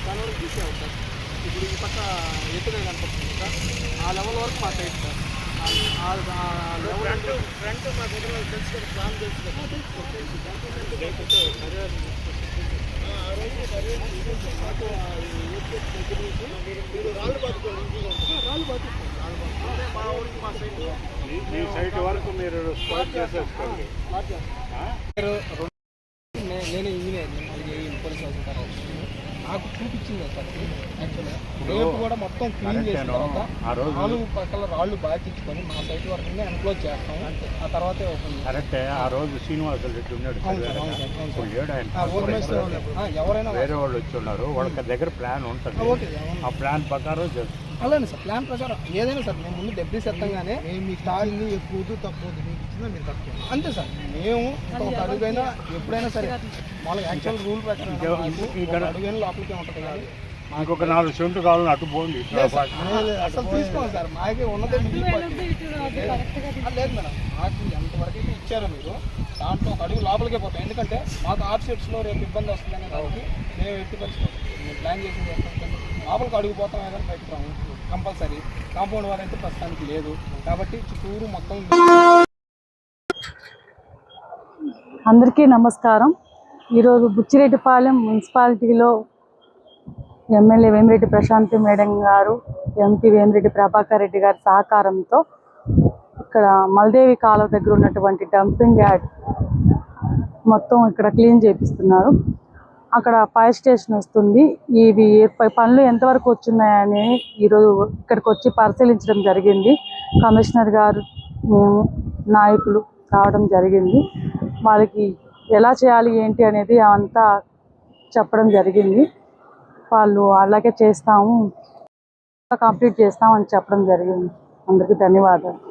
దాని వరకు తీసేవారు సార్ ఇప్పుడు ఈ పక్క ఎత్తుగా కనపడుతుంది సార్ ఆ లెవెల్ వరకు మాకు అయింది సార్ ఆ- ఫ్రంట్ ప్లాన్ మీరు రాళ్ళు పట్టుకోండి రాళ్ళు పట్టుకోండి రాళ్ళు పట్టుకోండి అదే మా ఊరికి మా సైడ్ మీ సైట్ వరకు మీరు స్పాట్ చేసేసుకోండి. నేనే ఇంజనీర్ పోలీస్ ఆఫీసర్ నాకు చూపించింది సార్ రేపు కూడా మొత్తం క్లీన్ చేసిన. తర్వాత నాలుగు పక్కల రాళ్ళు బాకించుకొని మా సైట్ వరకు ఎన్క్లోజ్ చేస్తాం ఆ తర్వాతే. కరెక్టే ఆ రోజు శ్రీనివాసులు రెడ్డి ఉన్నాడు ఎవరైనా వేరే వాళ్ళు వచ్చి ఉన్నారు వాళ్ళకి దగ్గర ప్లాన్ ఉంటుంది. ఆ ప్లాన్ ప్రకారం చేస్తాం. అలానే సార్ ప్లాన్ ప్రకారం ఏదైనా సార్ మేము ముందు డెబ్రీస్ ఎత్తంగానే మీ స్టార్ని ఎక్కువ తక్కువ మీకు ఇచ్చిందా మీరు తక్కువ అంతే సార్ మేము ఒక అడుగైనా ఎప్పుడైనా సరే మామూలుగా యాక్చువల్ రూల్ ప్రకారం మాకు ఒక అడుగైనా లోపలికే ఉంటుంది కానీ ఇంకొక నాలుగు సెంట్లు కావాలని అటు పోండి. అసలు తీసుకోండి సార్ మాకే ఉన్నదే మిగిలిపోయింది ఆ, లేదు మేడం మాకు ఎంతవరకు అయితే ఇచ్చారో మీరు దాంట్లో ఒక అడుగు లోపలికే పోతాం ఎందుకంటే మాకు ఆఫ్ సెట్స్లో రేపు ఇబ్బంది వస్తుందనే దానికి మేము ఎట్టి పరిస్థితి ప్లాన్ చేసింది ఏంటంటే లోపలికి అడుగుపోతాం ఏదైనా బయటకు రాము కంపల్సరీ. కాంపౌండ్ వార్ అయితే ప్రస్తుతానికి లేదు. కాబట్టి చుట్టూరు మొత్తం అందరికీ నమస్కారం. ఈరోజు బుచ్చిరెడ్డిపాలెం మున్సిపాలిటీలో ఎమ్మెల్యే వేమిరెడ్డి ప్రశాంతి మేడం గారు ఎంపీ వేమిరెడ్డి ప్రభాకర్ రెడ్డి గారి సహకారంతో ఇక్కడ మల్దేవి కాలువ దగ్గర ఉన్నటువంటి డంపింగ్ యార్డ్ మొత్తం ఇక్కడ క్లీన్ చేపిస్తున్నారు. అక్కడ ఫైర్ స్టేషన్ వస్తుంది. ఇవి పనులు ఎంతవరకు వచ్చున్నాయని ఈరోజు ఇక్కడికి వచ్చి పరిశీలించడం జరిగింది. కమిషనర్ గారు మేము నాయకులు రావడం జరిగింది. వాళ్ళకి ఎలా చేయాలి ఏంటి అనేది అంతా చెప్పడం జరిగింది. వాళ్ళు అలాగే చేస్తాము కంప్లీట్ చేస్తామని చెప్పడం జరిగింది. అందరికీ ధన్యవాదాలు.